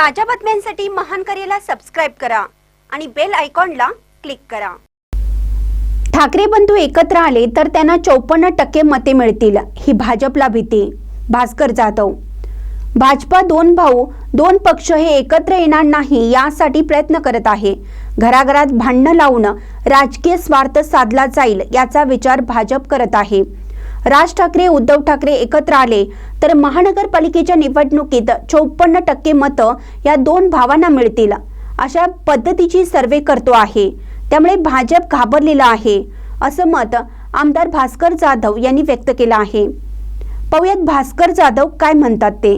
ताज्या बातम्यांसाठी महान करेला सबस्क्राईब करा आणि बेल आयकॉनला क्लिक करा. ठाकरे बंधू एकत्र आले तर त्यांना चौपन्न टक्के मते मिळतील ही भाजपला भीती. भास्कर जाधव भाजपा दोन भाऊ दोन पक्ष हे एकत्र येणार नाही यासाठी प्रयत्न करत आहे. घराघरात भांडणं लावून राजकीय स्वार्थ साधला जाईल याचा विचार भाजप करत आहे. राज ठाकरे उद्धव ठाकरे एकत्र आले तर महानगरपालिकेच्या निवडणुकीत चौपन्न टक्के मतं या दोन भावांना मिळतील. अशा पद्धतीची सर्वे करतो आहे. त्यामुळे भाजप घाबरलेला आहे असं मत आमदार भास्कर जाधव यांनी व्यक्त केलं आहे. पाहुयात भास्कर जाधव काय म्हणतात ते.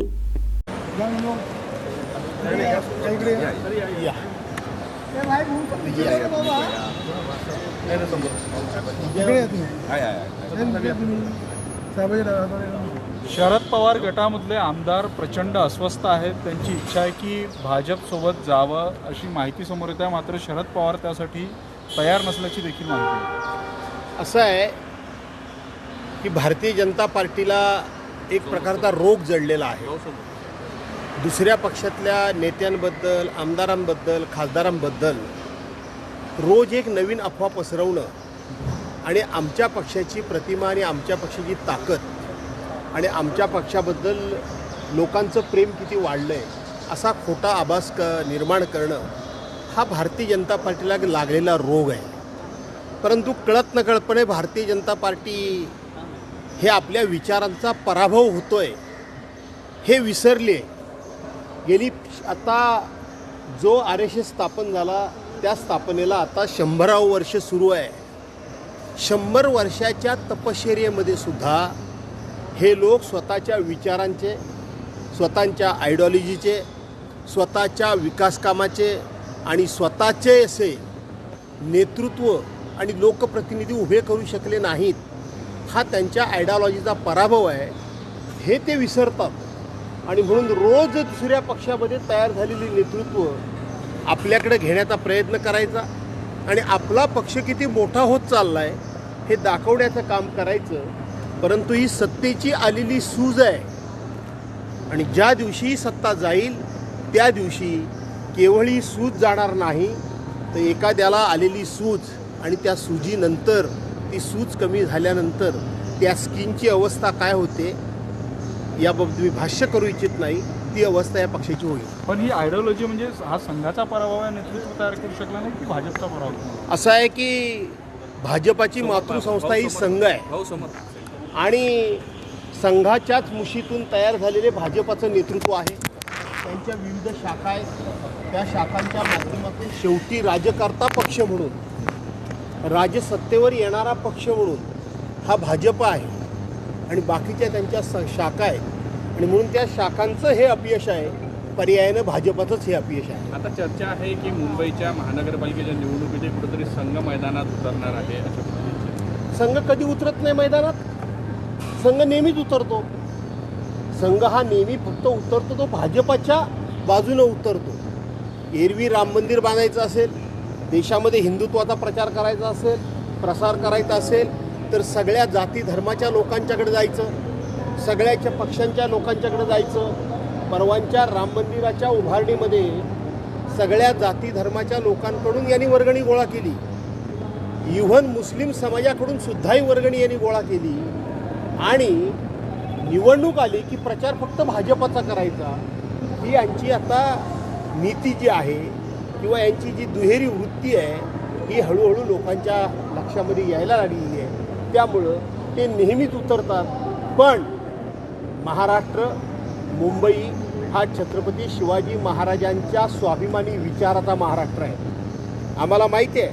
शरद पवार गटामधले आमदार प्रचंड अस्वस्थ आहेत. त्यांची इच्छा आहे की भाजपसोबत जावं अशी माहिती समोर येते मात्र शरद पवार त्यासाठी तयार नसल्याची देखील माहिती आहे. असं आहे की भारतीय जनता पार्टीला एक प्रकारचा रोग जडलेला आहे. दुसऱ्या पक्षातल्या नेत्यांबद्दल आमदारांबद्दल खासदारांबद्दल रोज एक नवीन अफवा पसरवणं आणि आमच्या पक्षाची प्रतिमा आणि आमच्या पक्षाची ताकद आणि आमच्या पक्षाबद्दल लोकांचं प्रेम किती वाढलं आहे असा खोटा आभास क निर्माण करणं हा भारतीय जनता पार्टीला लागलेला रोग आहे. परंतु कळत नकळतपणे भारतीय जनता पार्टी हे आपल्या विचारांचा पराभव होतो आहे हे विसरले गेली आता जो आर एस एस स्थापन झाला त्या स्थापनेला आता शंभरावं वर्ष सुरू आहे. शंभर वर्षाच्या तपश्चर्येमध्ये सुद्धा हे लोक स्वतःच्या विचारांचे स्वतःच्या आयडिओलॉजीचे स्वतःच्या विकासकामाचे आणि स्वतःचे असे नेतृत्व आणि लोकप्रतिनिधी उभे करू शकले नाहीत हा त्यांच्या आयडिओलॉजीचा पराभव आहे. हे ते विसरतात. आणि म्हणून रोज दुसऱ्या पक्षामध्ये तयार झालेली नेतृत्व आपल्याकडे घेण्याचा प्रयत्न करायचा आणि आपला पक्ष किती मोठा होत चालला आहे हे दाखवण्याचं काम करायचं. परंतु ही सत्तेची आलेली सूज आहे. आणि ज्या दिवशी ही सत्ता जाईल त्या दिवशी केवळ ही सूज जाणार नाही तर एखाद्याला आलेली सूज आणि त्या सूजीनंतर ती सूज कमी झाल्यानंतर त्या स्किनची अवस्था काय होते याबाबत मी भाष्य करू इच्छित नाही. ती अवस्था या पक्षाची होईल. पण ही आयडिओलॉजी म्हणजे हा संघाचा पराभव आहे नेतृत्व तयार करू शकला नाही की भाजपचा पराभव? असं आहे की भाजपाची मातृसंस्था ही संघ आहे. आणि संघाच्याच मुशीतून तयार झालेले भाजपाचं नेतृत्व आहे. त्यांच्या विविध शाखा आहेत. त्या शाखांच्या माध्यमातून शेवटी राजकर्ता पक्ष म्हणून राजसत्तेवर येणारा पक्ष म्हणून हा भाजप आहे. आणि बाकीच्या त्यांच्या स शाखा आहेत. आणि म्हणून त्या शाखांचं हे अपयश आहे. पर्यायानं भाजपाचंच हे अपयश आहे. आता चर्चा आहे की मुंबईच्या महानगरपालिकेच्या निवडणुकीचे कुठेतरी संघ मैदानात उतरणार आहे संघ कधी उतरत नाही मैदानात? संघ नेहमीच उतरतो. संघ हा नेहमी फक्त उतरतो तो भाजपाच्या बाजूनं उतरतो. एरवी राम मंदिर बांधायचं असेल देशामध्ये हिंदुत्वाचा प्रचार करायचा असेल प्रसार करायचा असेल तर सगळ्या जाती धर्माच्या लोकांच्याकडे जायचं. सगळ्याच्या पक्षांच्या लोकांच्याकडे जायचं परवांच्या राम मंदिराच्या उभारणीमध्ये सगळ्या जाती धर्माच्या लोकांकडून यांनी वर्गणी गोळा केली. इव्हन मुस्लिम समाजाकडून सुद्धाही वर्गणी यांनी गोळा केली. आणि निवडणूक आली की प्रचार फक्त भाजपाचा करायचा. ही यांची आता नीती जी आहे किंवा यांची जी दुहेरी वृत्ती आहे ही हळूहळू लोकांच्या लक्षामध्ये यायला लागलेली आहे. त्यामुळं ते नेहमीच उतरतात. पण महाराष्ट्र मुंबई हा छत्रपती शिवाजी महाराजांच्या स्वाभिमानी विचाराचा महाराष्ट्र आहे. आम्हाला माहिती आहे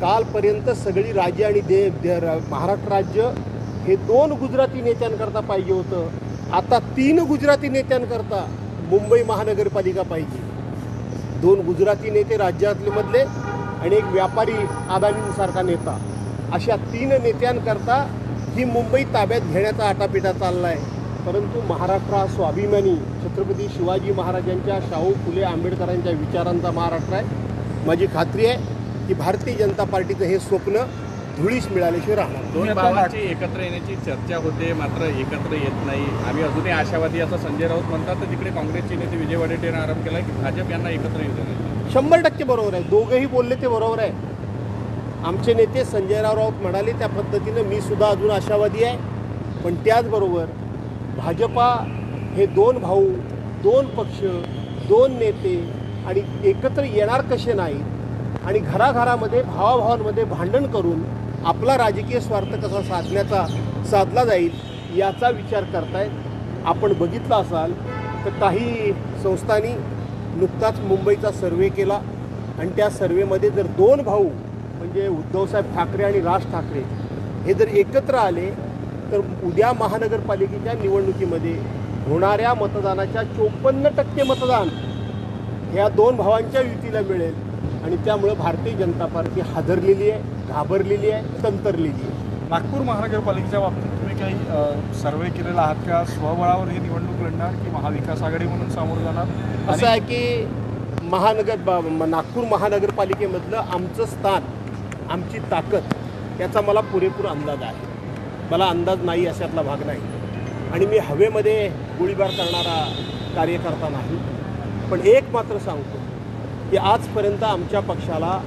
कालपर्यंत सगळी राज्य आणि दे दे- महाराष्ट्र राज्य हे दोन गुजराती नेत्यांकरता पाहिजे होतं. आता तीन गुजराती नेत्यांकरता मुंबई महानगरपालिका पाहिजे. दोन गुजराती नेते राज्यातले मधले आणि एक व्यापारी अदानींसारखा नेता. अशा तीन नेत्यांकरता ही मुंबई ताब्यात घेण्याचा आटापिटा चालला आहे परंतु महाराष्ट्र हा स्वाभिमानी छत्रपती शिवाजी महाराजांच्या शाहू फुले आंबेडकरांच्या विचारांचा महाराष्ट्र आहे. माझी खात्री आहे की भारतीय जनता पार्टीचं हे स्वप्न धुळीस मिळाल्याशिवाय राहणार नाही. दोन भावांची एकत्र येण्याची चर्चा होते मात्र एकत्र येत नाही. आम्ही अजूनही आशावादी असं संजय राऊत म्हणतात तर तिकडे काँग्रेसचे नेते विजय वडेट्टीवार यांनी आरोप केला की भाजप यांना एकत्र येऊ. शंभर टक्के बरोबर आहे. दोघंही बोलले ते बरोबर आहे. आमचे नेते संजयराव राऊत म्हणाले त्या पद्धतीनं मी सुद्धा अजून आशावादी आहे. पण त्याचबरोबर भाजपा हे दोन भाऊ दोन पक्ष दोन नेते आणि एकत्र येणार कसे नाहीत आणि घराघरामध्ये भावाभावांमध्ये भांडण करून आपला राजकीय स्वार्थ कसा साधण्याचा साधला जाईल याचा विचार करतायत आपण बघितलं असाल तर काही संस्थांनी नुकताच मुंबईचा सर्वे केला आणि त्या सर्वेमध्ये जर दोन भाऊ म्हणजे उद्धवसाहेब ठाकरे आणि राज ठाकरे हे जर एकत्र आले तर उद्या महानगरपालिकेच्या निवडणुकीमध्ये होणाऱ्या मतदानाच्या चोपन्न टक्के मतदान ह्या दोन भावांच्या युतीला मिळेल. आणि त्यामुळं भारतीय जनता पार्टी हादरलेली आहे घाबरलेली आहे तंतरलेली आहे. नागपूर महानगरपालिकेच्या बाबतीत तुम्ही काही सर्वे केलेला आहात का? स्वबळावर ही निवडणूक लढणार की महाविकास आघाडी म्हणून सामोरं जाणार? असं आहे की महानगर नागपूर महानगरपालिकेमधलं आमचं स्थान आमची ताकद याचा मला पुरेपूर अंदाज आहे. मला अंदाज नाही अशातला भाग नाही. आणि मी हवेमध्ये गोळीबार करणारा कार्यकर्ता नाही. पण एक मात्र सांगतो की आजपर्यंत आमच्या पक्षाला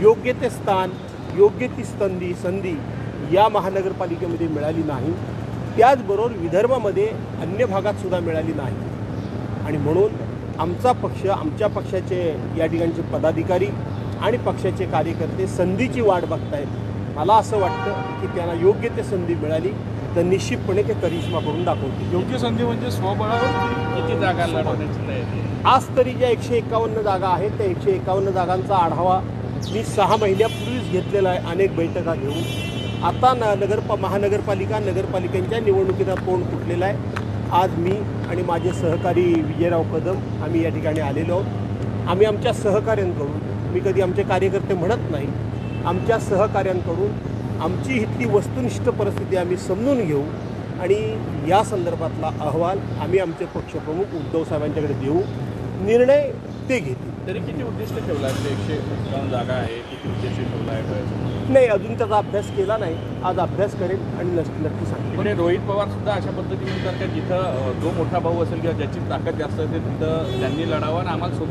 योग्य ते स्थान योग्य ती संधी संधी या महानगरपालिकेमध्ये मिळाली नाही. त्याचबरोबर विदर्भामध्ये अन्य भागातसुद्धा मिळाली नाही. आणि म्हणून आमचा पक्ष आमच्या पक्षाचे या ठिकाणचे पदाधिकारी आणि पक्षाचे कार्यकर्ते संधीची वाट बघतायत. मला असं वाटतं की त्यांना योग्य ते संधी मिळाली तर निश्चितपणे ते करिश्मा करून दाखवतील. योग्य संधी म्हणजे स्वबळावर किती जागा लढवण्याची तयारी? आज तरी ज्या एकशे एकावन्न जागा आहेत त्या एकशे एकावन्न जागांचा आढावा मी सहा महिन्यापूर्वीच घेतलेला आहे अनेक बैठका घेऊन. आता न नगर महानगरपालिका नगरपालिकांच्या निवडणुकीचा तोंड फुटलेला आहे. आज मी आणि माझे सहकारी विजयराव कदम आम्ही या ठिकाणी आलेलो आहोत. आम्ही आमच्या सहकाऱ्यांकडून मी कधी आमचे कार्यकर्ते म्हणत नाही आमच्या सहकाऱ्यांकडून आमची इथली वस्तुनिष्ठ परिस्थिती आम्ही समजून घेऊ आणि या संदर्भातला अहवाल आम्ही आमचे पक्षप्रमुख उद्धव साहेबांच्याकडे देऊ. निर्णय ते घेतील. तरी किती उद्दिष्ट ठेवलं आहे? एकशे एकावन्न जागा आहे किती उद्दिष्ट ठेवला आहे? नाही अजून त्याचा अभ्यास केला नाही. आज अभ्यास करेल आणि नक्की नक्की सांगेल तिकडे रोहित पवार सुद्धा अशा पद्धतीने म्हणतात का जिथं जो मोठा भाऊ असेल किंवा ज्याची ताकद जास्त असेल तिथं त्यांनी लढावं आणि आम्हाला सोबत